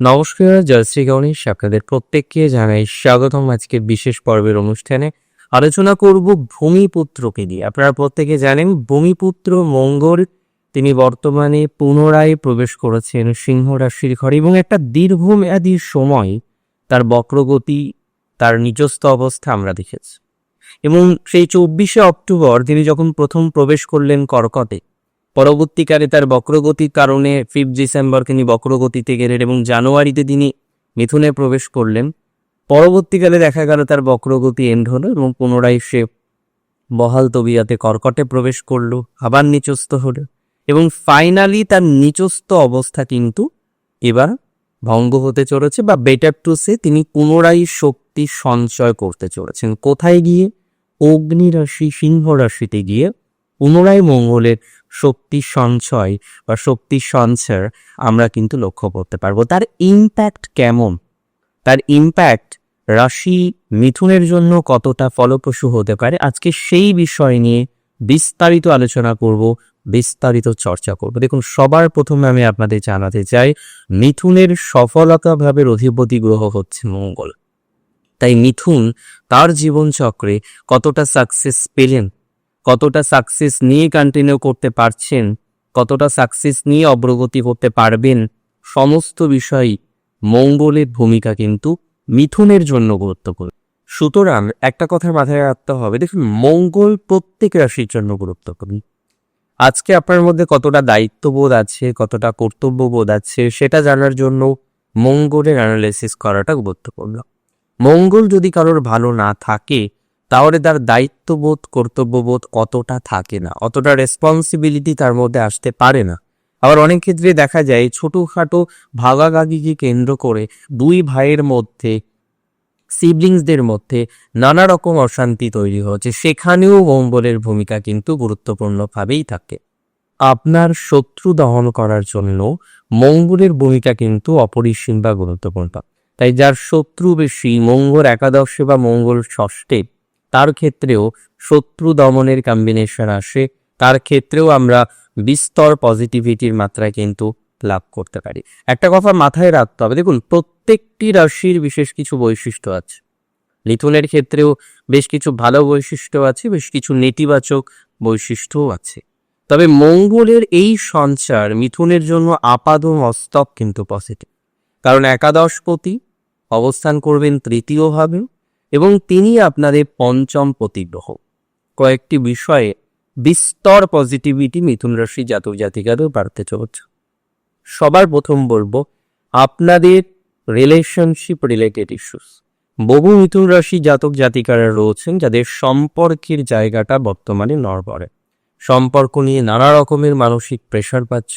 নমস্কার জয়শ্রী গণেশ। আপনাদের প্রত্যেককে জানাই স্বাগতম আজকের বিশেষ পর্বের অনুষ্ঠানে। আলোচনা করব ভূমিপুত্রকে নিয়ে। আপনারা প্রত্যেকে জানেন, ভূমিপুত্র মঙ্গল, তিনি বর্তমানে পুনরায় প্রবেশ করেছেন সিংহ রাশির ঘরে এবং একটা দীর্ঘমেয়াদী সময় তার বক্রগতি, তার নিজস্ব অবস্থা আমরা দেখেছি। এবং সেই চব্বিশে অক্টোবর, তিনি যখন প্রথম প্রবেশ করলেন কর্কটে পরবর্তীকালে তার বক্রগতির কারণে ফিফথ ডিসেম্বর তিনি বক্রগতিতে গেলেন এবং জানুয়ারিতে তিনি মিথুনে প্রবেশ করলেন। পরবর্তীকালে দেখা গেল তার বক্রগতি এন্ড হলো এবং পুনরায় সে বহাল তবিয়াতে কর্কটে প্রবেশ করল, আবার নিচস্থ হলো এবং ফাইনালি তার নিচস্থ অবস্থা কিন্তু এবার ভঙ্গ হতে চলেছে বা বেটার টু সে তিনি পুনরায় শক্তি সঞ্চয় করতে চলেছেন। কোথায় গিয়ে? অগ্নি রাশি সিংহ রাশিতে গিয়ে পুনরায় মঙ্গলের শক্তি সঞ্চয় বা শক্তি সঞ্চয় আমরা কিন্তু লক্ষ্য করতে পারব। তার ইম্প্যাক্ট কেমন? তার ইম্প্যাক্ট রাশি মিথুনের জন্য কতটা ফলপ্রসূ হতে পারে? আজকে সেই বিষয় নিয়ে বিস্তারিত আলোচনা করব, বিস্তারিত চর্চা করব। দেখুন, সবার প্রথমে আমি আপনাদের জানাতে চাই, মিথুনের সফলতাভাবে অধিপতি গ্রহ হচ্ছে মঙ্গল। তাই মিথুন তার জীবনচক্রে কতটা সাকসেস পেলেন কতটা সাকসেস নিয়ে কন্টিনিউ করতে পারছেন, কতটা সাকসেস নিয়ে অগ্রগতি করতে পারবেন, সমস্ত বিষয়ই মঙ্গলের ভূমিকা কিন্তু মিথুনের জন্য গুরুত্বপূর্ণ। সুতরাং একটা কথা মাথায় রাখতে হবে, দেখুন, মঙ্গল প্রত্যেক রাশির জন্য গুরুত্বপূর্ণ। আজকে আপনার মধ্যে কতটা দায়িত্ববোধ আছে, কতটা কর্তব্যবোধ আছে, সেটা জানার জন্য মঙ্গলের অ্যানালাইসিস করাটা গুরুত্বপূর্ণ। মঙ্গল যদি কারোর ভালো না থাকে তাহলে তার দায়িত্ববোধ, কর্তব্যবোধ অতটা থাকে না, অতটা রেসপন্সিবিলিটি তার মধ্যে আসতে পারে না। আবার অনেক ক্ষেত্রে দেখা যায়, ছোটোখাটো ভাগাভাগিকে কেন্দ্র করে দুই ভাইয়ের মধ্যে সিবলিংসদের মধ্যে নানা রকম অশান্তি তৈরি হচ্ছে। সেখানেও মঙ্গলের ভূমিকা কিন্তু গুরুত্বপূর্ণভাবেই থাকে। আপনার শত্রু দহন করার জন্য মঙ্গলের ভূমিকা কিন্তু অপরিসীম বা গুরুত্বপূর্ণ। তাই যার শত্রু বেশি, মঙ্গল একাদশে বা মঙ্গল ষষ্ঠে তার ক্ষেত্রেও শত্রু দমনের কম্বিনেশন আসে। তার ক্ষেত্রেও আমরা বিস্তর পজিটিভিটির মাত্রা কিন্তু লাভ করতে পারি। একটা কথা মাথায় রাখতে হবে, দেখুন, প্রত্যেকটি রাশির বিশেষ কিছু বৈশিষ্ট্য আছে। মিথুনের ক্ষেত্রেও বেশ কিছু ভালো বৈশিষ্ট্য আছে, বেশ কিছু নেতিবাচক বৈশিষ্ট্যও আছে। তবে মঙ্গলের এই সঞ্চার মিথুনের জন্য আপাদ মস্তক কিন্তু পজিটিভ কারণ একাদশপতি অবস্থান করবেন তৃতীয়ভাবে এবং তিনি আপনাদের পঞ্চম প্রতিগ্রহ। কয়েকটি বিষয়ে বিস্তর পজিটিভিটি মিথুন রাশি জাতক জাতিকারও বাড়তে চলছে। সবার প্রথম বলব, আপনাদের রিলেশনশিপ রিলেটেড ইস্যুস বহু মিথুন রাশি জাতক জাতিকারা রয়েছেন যাদের সম্পর্কের জায়গাটা বর্তমানে নড়বড়ে। সম্পর্ক নিয়ে নানা রকমের মানসিক প্রেশার পাচ্ছ,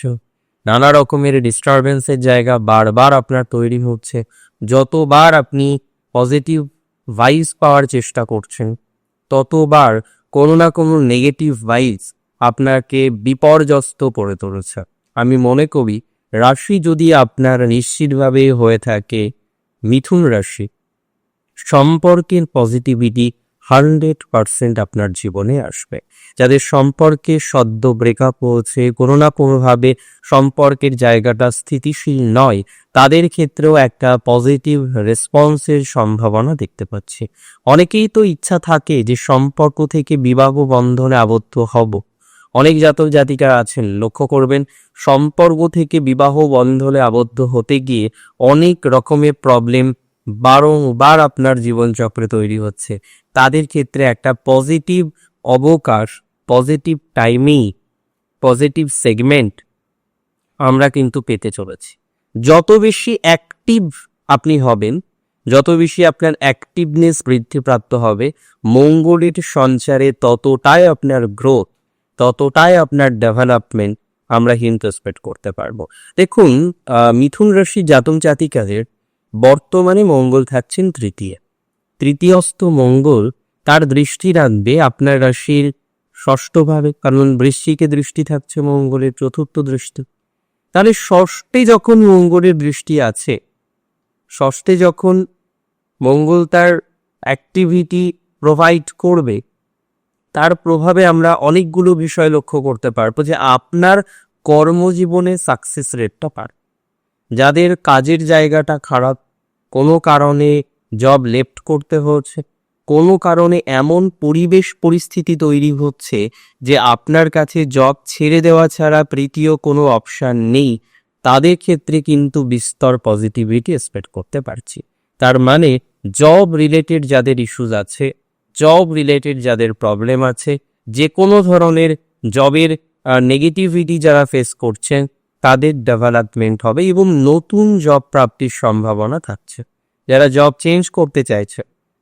নানা রকমের ডিস্টারবেন্সের জায়গা বারবার আপনার তৈরি হচ্ছে। যতবার আপনি পজিটিভ ভাইস পাওয়ার চেষ্টা করছেন। ততবার কোনো না কোনো নেগেটিভ ভাইস আপনাকে বিপর্যস্ত করে তুলেছে। আমি মনে করি, রাশি যদি আপনার নিশ্চিতভাবে হয়ে থাকে, মিথুন রাশি। সম্পর্কের পজিটিভিটি হান্ড্রেড পারসেন্ট আপনার জীবনে আসবে। যাদের সম্পর্কে সদ্য ব্রেকআপ হয়েছে কোনো না কোনোভাবে সম্পর্কের জায়গাটা স্থিতিশীল নয়, তাদের ক্ষেত্রেও একটা পজিটিভ রেসপন্সের সম্ভাবনা দেখতে পাচ্ছি। অনেকেই তো ইচ্ছা থাকে যে সম্পর্ক থেকে বিবাহ বন্ধনে আবদ্ধ হব। অনেক জাতক জাতিকা আছেন, লক্ষ্য করবেন, সম্পর্ক থেকে বিবাহ বন্ধনে আবদ্ধ হতে গিয়ে অনেক রকমের প্রবলেম বারংবার আপনার জীবনচক্রে তৈরি হচ্ছে। তাদের ক্ষেত্রে একটা পজিটিভ অবকাশ পজিটিভ টাইমিং পজিটিভ সেগমেন্ট আমরা কিন্তু পেতে চলেছি। যত বেশি অ্যাক্টিভ আপনি হবেন, যত বেশি আপনার অ্যাক্টিভনেস বৃদ্ধিপ্রাপ্ত হবে, মঙ্গলের সঞ্চারে ততটাই আপনার গ্রোথ ততটাই আপনার ডেভেলপমেন্ট আমরা এক্সপেক্ট করতে পারব। দেখুন মিথুন রাশি জাতক জাতিকাদের বর্তমানে মঙ্গল থাকছেন তৃতীয়। তৃতীয়স্থ মঙ্গল তার দৃষ্টি রাখবে আপনার রাশির ষষ্ঠভাবে, কারণ বৃশ্চিকে দৃষ্টি থাকছে মঙ্গলের চতুর্থ দৃষ্টি। তাহলে ষষ্ঠে যখন মঙ্গলের দৃষ্টি আছে, ষষ্ঠে যখন মঙ্গল তার অ্যাক্টিভিটি প্রোভাইড করবে, তার প্রভাবে আমরা অনেকগুলো বিষয় লক্ষ্য করতে পারব যে আপনার কর্মজীবনে সাকসেস রেটটা পার। যাদের কাজের জায়গাটা খারাপ, কোনো কারণে জব লেফট করতে হচ্ছে, কোনো কারণে এমন পরিবেশ পরিস্থিতি তৈরি হচ্ছে যে আপনার কাছে জব ছেড়ে দেওয়া ছাড়া তৃতীয় কোনো অপশান নেই, তাদের ক্ষেত্রে কিন্তু বিস্তর পজিটিভিটি এক্সপেক্ট করতে পারছি। তার মানে জব রিলেটেড যাদের ইস্যুজ আছে জব রিলেটেড যাদের প্রবলেম আছে যে কোনো ধরনের জবের নেগেটিভিটি যারা ফেস করছেন তাদের ডেভেলপমেন্ট হবে এবং নতুন জব প্রাপ্তির সম্ভাবনা থাকছে। যারা জব চেঞ্জ করতে চাইছে,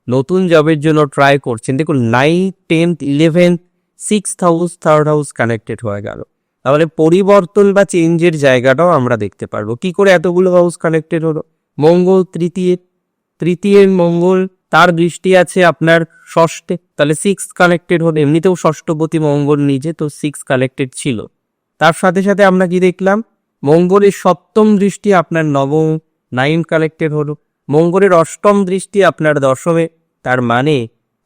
নতুন জবের জন্য ট্রাই করছেন, দেখুন nine tenth eleven six house third house connected হয়ে গেল। তাহলে পরিবর্তন বা চেঞ্জের জায়গাটাও আমরা দেখতে পারব। কি করে এতগুলো হাউস কানেক্টেড হলো? মঙ্গল, তৃতীয় তৃতীয় মঙ্গল, তার দৃষ্টি আছে আপনার ষষ্ঠে। তাহলে সিক্স কানেক্টেড হলো, এমনিতেও ষষ্ঠপতি মঙ্গল নিজে, তো সিক্স কানেক্টেড ছিল। তার সাথে সাথে আমরা কি দেখলাম? মঙ্গলের সপ্তম দৃষ্টি আপনার নবম নাইন কালেক্টেড হলো। মঙ্গলের অষ্টম দৃষ্টি আপনার দশমে, তার মানে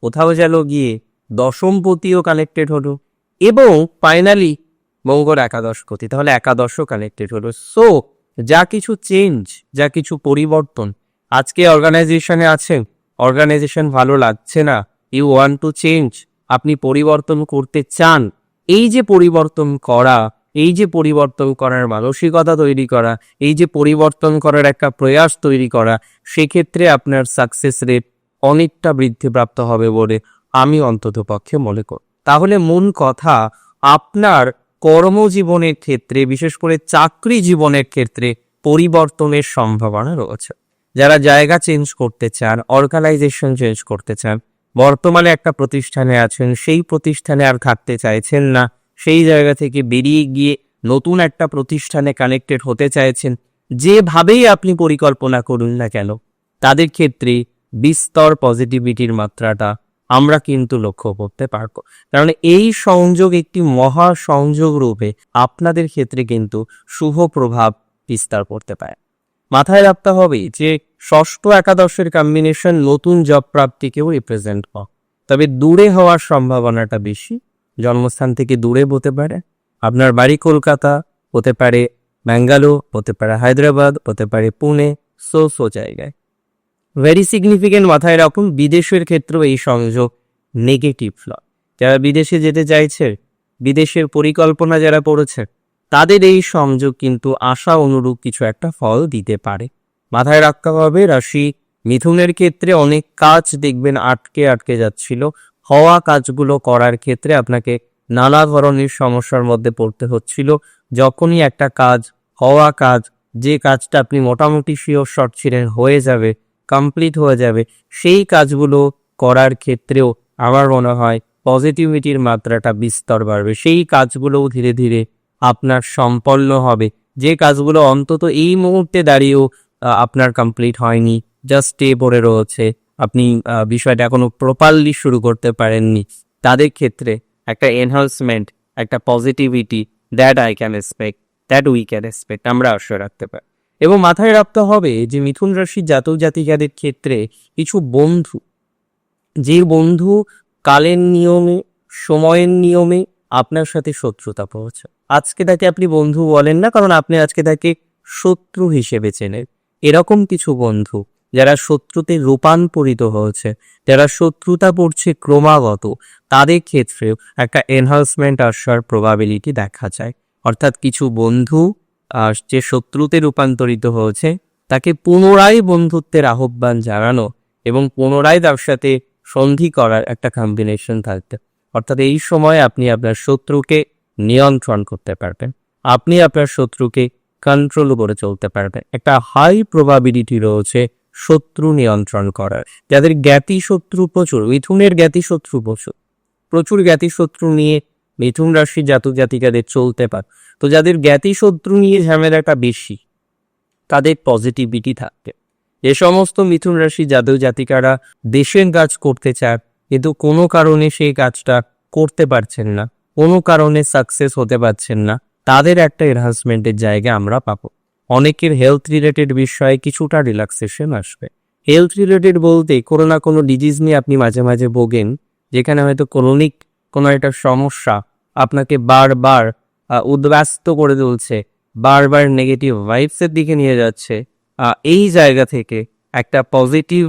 কোথাও গেল গিয়ে দশমপতিও কানেক্টেড হলো। এবং ফাইনালি মঙ্গল একাদশপতি তাহলে একাদশও কানেক্টেড হলো। সো যা কিছু চেঞ্জ যা কিছু পরিবর্তন আজকে অর্গানাইজেশনে আছেন অর্গানাইজেশন ভালো লাগছে না। ইউ ওয়ান টু চেঞ্জ আপনি পরিবর্তন করতে চান। এই যে পরিবর্তন করা এই যে পরিবর্তন করার মানসিকতা তৈরি করা, এই যে পরিবর্তন করার একটা প্রয়াস তৈরি করা, সেক্ষেত্রে আপনার সাকসেস রেট অনেকটা বৃদ্ধিপ্রাপ্ত হবে বলে আমি অন্তত পক্ষে মনে করি। তাহলে মূল কথা, আপনার কর্মজীবনের ক্ষেত্রে, বিশেষ করে চাকরি জীবনের ক্ষেত্রে পরিবর্তনের সম্ভাবনা রয়েছে। যারা জায়গা চেঞ্জ করতে চান অর্গানাইজেশন চেঞ্জ করতে চান, বর্তমানে একটা প্রতিষ্ঠানে আছেন, সেই প্রতিষ্ঠানে আর থাকতে চাইছেন না। সেই জায়গা থেকে বেরিয়ে গিয়ে নতুন একটা প্রতিষ্ঠানে কানেক্টেড হতে চাইছেন, যেভাবেই আপনি পরিকল্পনা করুন না কেন, তাদের ক্ষেত্রে বিস্তর পজিটিভিটির মাত্রাটা আমরা কিন্তু লক্ষ্য করতে পারব। কারণ এই সংযোগ একটি মহা সংযোগ রূপে আপনাদের ক্ষেত্রে কিন্তু শুভ প্রভাব বিস্তার করতে পারে। মাথায় রাখতে হবে যে ষষ্ঠ একাদশের কম্বিনেশন নতুন জব প্রাপ্তিকেও রিপ্রেজেন্ট করে। তবে দূরে হওয়ার সম্ভাবনাটা বেশি। জন্মস্থান থেকে দূরে হতে পারে। আপনার বাড়ি কলকাতা হতে পারে, ব্যাঙ্গালোর হতে পারে, হায়দ্রাবাদ হতে পারে, পুনে, সো সো জায়গায়। ভেরি সিগনিফিকেন্ট মাথায় রাখুন, বিদেশের ক্ষেত্রেও এই সংযোগ নেগেটিভ ফ্ল যারা বিদেশে যেতে চাইছে, বিদেশের পরিকল্পনা যারা পড়েছে তাদের এই সংযোগ কিন্তু আশা অনুরূপ কিছু একটা ফল দিতে পারে। মাথায় রাখতে হবে, রাশি, মিথুনের ক্ষেত্রে অনেক কাজ দেখবেন আটকে আটকে যাচ্ছিল হওয়া কাজগুলো করার ক্ষেত্রে আপনাকে নানা ধরনের সমস্যার মধ্যে পড়তে হচ্ছিল। যখনই একটা কাজ, হওয়া কাজ, যে কাজটা আপনি মোটামুটি শিওর শর্ট ছিলেন, হয়ে যাবে কমপ্লিট হয়ে যাবে, সেই কাজগুলো করার ক্ষেত্রেও আমার মনে হয় পজিটিভিটির মাত্রাটা বিস্তর বাড়বে। সেই কাজগুলোও ধীরে ধীরে আপনার সম্পন্ন হবে। যে কাজগুলো অন্তত এই মুহূর্তে দাঁড়িয়েও আপনার কমপ্লিট হয়নি জাস্ট স্টে পড়ে রয়েছে। আপনি বিষয়টা এখনও প্রপারলি শুরু করতে পারেননি। তাদের ক্ষেত্রে একটা এনহান্সমেন্ট একটা positivity that I can expect that we can expect আমরা আশা রাখতে পারি। এবং মাথায় রাখতে হবে যে মিথুন রাশির জাতক জাতিকাদের ক্ষেত্রে কিছু বন্ধু, যে বন্ধু কালের নিয়মে, সময়ের নিয়মে আপনার সাথে শত্রুতা পৌঁছে আজকে তাকে আপনি বন্ধু বলেন না, কারণ আপনি আজকে তাকে শত্রু হিসেবে চেনেন। এরকম কিছু বন্ধু যারা শত্রুতে রূপান্তরিত হয়েছে, যারা শত্রুতা পড়ছে ক্রমাগত, তাদের ক্ষেত্রেও একটা এনহান্সমেন্ট আসার প্রবাবিলিটি দেখা যায়। অর্থাৎ কিছু বন্ধু যে শত্রুতে রূপান্তরিত হয়েছে, তাকে পুনরায় বন্ধুত্বের আহ্বান জানানো এবং পুনরায় তার সাথে সন্ধি করার একটা কম্বিনেশন থাকতে। অর্থাৎ এই সময় আপনি আপনার শত্রুকে নিয়ন্ত্রণ করতে পারবেন। আপনি আপনার শত্রুকে কন্ট্রোল করে চলতে পারবেন। একটা হাই প্রবাবিলিটি রয়েছে শত্রু নিয়ন্ত্রণ করার যাদের জ্ঞাতি শত্রু প্রচুর, মিথুনের জ্ঞাতি শত্রু প্রচুর। প্রচুর জ্ঞাতি শত্রু নিয়ে মিথুন রাশি জাতক জাতিকাদের চলতে পার। তো যাদের জ্ঞাতি শত্রু নিয়ে ঝামেলাটা বেশি, তাদের পজিটিভিটি থাকবে যে সমস্ত মিথুন রাশি জাতক জাতিকারা দেশের কাজ করতে চায়, কিন্তু কোনো কারণে সেই কাজটা করতে পারছেন না, কোনো কারণে সাকসেস হতে পারছেন না, তাদের একটা এনহান্সমেন্টের জায়গা আমরা পাবো। অনেকের হেলথ রিলেটেড বিষয়ে কিছুটা রিল্যাক্সেশন আসবে। হেলথ রিলেটেড বলতে কোনো না কোনো ডিজিজ নিয়ে আপনি মাঝে মাঝে ভোগেন, যেখানে হয়তো ক্রনিক কোনো একটা সমস্যা আপনাকে বারবার উদ্ব্যস্ত করে তুলছে, বারবার নেগেটিভ ভাইবসের দিকে নিয়ে যাচ্ছে এই জায়গা থেকে একটা পজিটিভ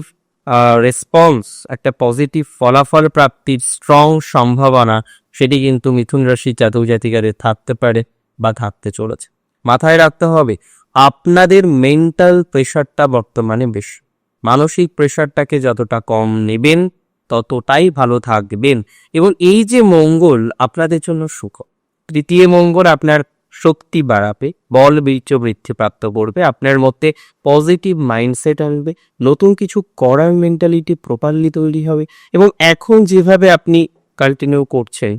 রেসপন্স একটা পজিটিভ ফলাফল প্রাপ্তির স্ট্রং সম্ভাবনা সেটি কিন্তু মিথুন রাশি জাতক জাতিকাদের থাকতে পারে বা থাকতে চলেছে। মাথায় রাখতে হবে আপনাদের মেন্টাল প্রেশারটা বর্তমানে বেশি। মানসিক প্রেশারটাকে যতটা কম নেবেন, ততটাই ভালো থাকবেন। এবং এই যে মঙ্গল, আপনাদের জন্য সুখ। তৃতীয় মঙ্গল আপনার শক্তি বাড়াবে, বল বীর্য বৃদ্ধি প্রাপ্ত করবে, আপনার মধ্যে পজিটিভ মাইন্ডসেট আনবে নতুন কিছু করার মেন্টালিটি প্রপারলি তৈরি হবে। এবং এখন যেভাবে আপনি কন্টিনিউ করছেন,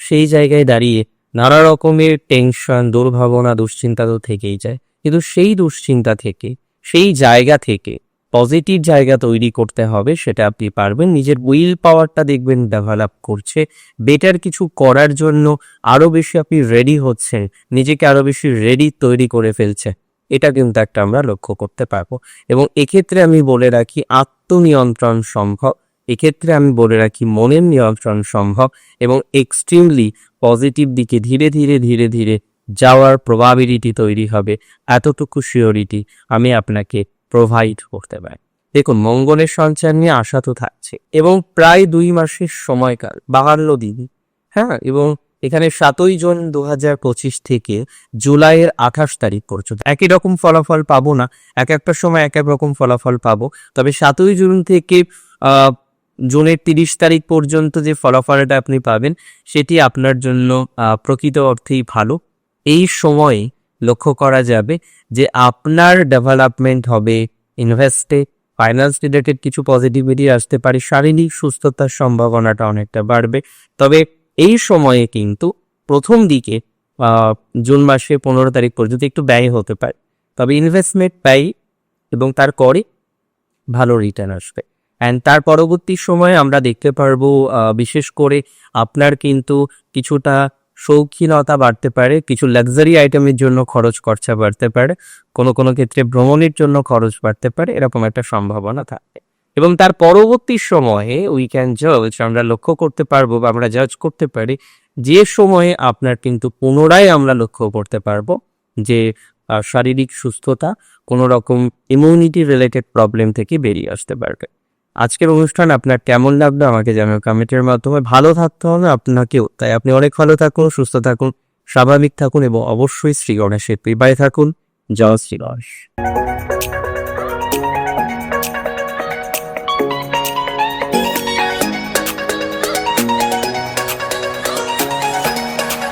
সেই জায়গায় দাঁড়িয়ে নানা রকমের টেনশন দুর্ভাবনা, দুশ্চিন্তা তো থেকেই যায়। কিন্তু সেই দুশ্চিন্তা থেকে, সেই জায়গা থেকে পজিটিভ জায়গা তৈরি করতে হবে, সেটা আপনি পারবেন। নিজের উইল পাওয়ারটা দেখবেন ডেভেলপ করছে। বেটার কিছু করার জন্য আরও বেশি আপনি রেডি হচ্ছেন, নিজেকে আরও বেশি রেডি তৈরি করে ফেলছে। এটা কিন্তু একটা আমরা লক্ষ্য করতে পারব। এবং এক্ষেত্রে আমি বলে রাখি আত্মনিয়ন্ত্রণ সম্ভব। এক্ষেত্রে আমি বলে রাখি মনের নিয়ন্ত্রণ সম্ভব। এবং এক্সট্রিমলি পজিটিভ দিকে ধীরে ধীরে ধীরে ধীরে যাওয়ার প্রবাবিলিটি তৈরি হবে। এতটুকু সিওরিটি আমি আপনাকে প্রোভাইড করতে পারি। দেখুন, মঙ্গলের সঞ্চার নিয়ে আশা তো থাকছে এবং প্রায় দুই মাসের সময়কাল, বাহান্ন দিন হ্যাঁ? এবং এখানে সাতই জুন দু পঁচিশ থেকে জুলাইয়ের আঠাশ তারিখ পর্যন্ত একই রকম ফলাফল পাবো না। এক একটা সময় এক এক রকম ফলাফল পাবো। তবে সাতই জুন থেকে জুনের তিরিশ তারিখ পর্যন্ত যে ফলাফলটা আপনি পাবেন, সেটি আপনার জন্য প্রকৃত অর্থেই ভালো। এই সময়ে লক্ষ্য করা যাবে যে আপনার ডেভেলপমেন্ট হবে ইনভেস্টে। ফাইন্যান্স রিলেটেড কিছু পজিটিভিটি আসতে পারে, শারীরিক সুস্থতার সম্ভাবনাটা অনেকটা বাড়বে। তবে এই সময়ে কিন্তু প্রথম দিকে জুন মাসে পনেরো তারিখ পর্যন্ত একটু ব্যয় হতে পারে। তবে ইনভেস্টমেন্ট ব্যয় এবং তারপরে ভালো রিটার্ন আসবে। অ্যান্ড তার পরবর্তী সময়ে আমরা দেখতে পারব বিশেষ করে আপনার কিন্তু কিছুটা শৌখিনতা বাড়তে পারে, কিছু লাক্সারি আইটেমের জন্য খরচ খরচা বাড়তে পারে, কোনো কোনো ক্ষেত্রে ভ্রমণের জন্য খরচ বাড়তে পারে, এরকম একটা সম্ভাবনা থাকে। এবং তার পরবর্তী সময়ে উই ক্যান জাজ আমরা লক্ষ্য করতে পারব বা আমরা জাজ করতে পারি, যে সময়ে আপনার কিন্তু পুনরায় আমরা লক্ষ্য করতে পারব যে শারীরিক সুস্থতা কোনো রকম ইমিউনিটি রিলেটেড প্রবলেম থেকে বেরিয়ে আসতে পারবে। আজকের অনুষ্ঠান আপনার কেমন লাগল? আমাকে জানাও কমেন্টের মাধ্যমে। ভালো থাকতে হবে আপনাকেও, তাই আপনি অনেক ভালো থাকুন, সুস্থ থাকুন, স্বাভাবিক থাকুন এবং অবশ্যই শ্রী গণেশের কৃপায় থাকুন। জয় শ্রী গণেশ।